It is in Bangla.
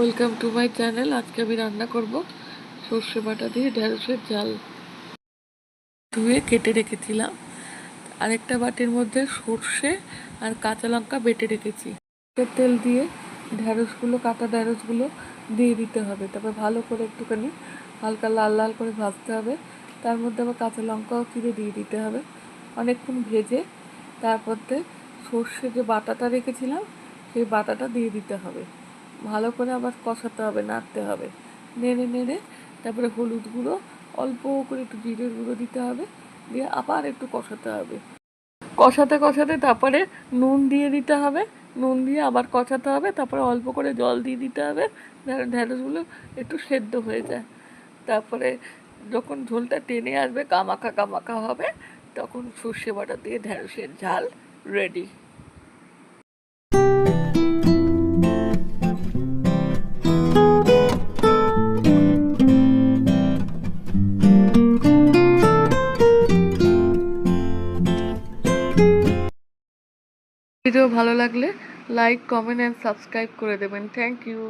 Welcome to my channel. আজকে আমি রান্না করব সর্ষে বাটা দিয়ে ঢেঁড়সের ঝাল। ধুয়ে কেটে রেখেছিলাম। আরেকটা বাটির মধ্যে সর্ষে আর কাঁচা লঙ্কা বেটে রেখেছি। তেল দিয়ে ঢেঁড়সগুলো কাটা ঢেঁড়সগুলো দিয়ে দিতে হবে। তারপর ভালো করে একটুখানি হালকা লাল লাল করে ভাজতে হবে। তার মধ্যে আবার কাঁচা লঙ্কাও চিড়ে দিয়ে দিতে হবে। অনেকক্ষণ ভেজে তারপরতে সর্ষে যে বাটাটা রেখেছিলাম, সেই বাটাটা দিয়ে দিতে হবে। ভালো করে আবার কষাতে হবে, নাড়তে হবে। নেড়ে নেড়ে তারপরে হলুদ গুঁড়ো, অল্প করে একটু জিরের গুঁড়ো দিতে হবে, দিয়ে আবার একটু কষাতে হবে। কষাতে কষাতে তারপরে নুন দিয়ে দিতে হবে, নুন দিয়ে আবার কষাতে হবে, তারপরে অল্প করে জল দিয়ে দিতে হবে, যেন ঢ্যাঁড়সগুলো একটু সেদ্ধ হয়ে যায়। তারপরে যখন ঝোলটা টেনে আসবে, কামাখা কামাখা হবে, তখন সর্ষে বাটা দিয়ে ঢ্যাঁড়সের ঝাল রেডি। ভিডিও ভালো লাগলে লাইক কমেন্ট অ্যান্ড সাবস্ক্রাইব করে দেবেন। Thank you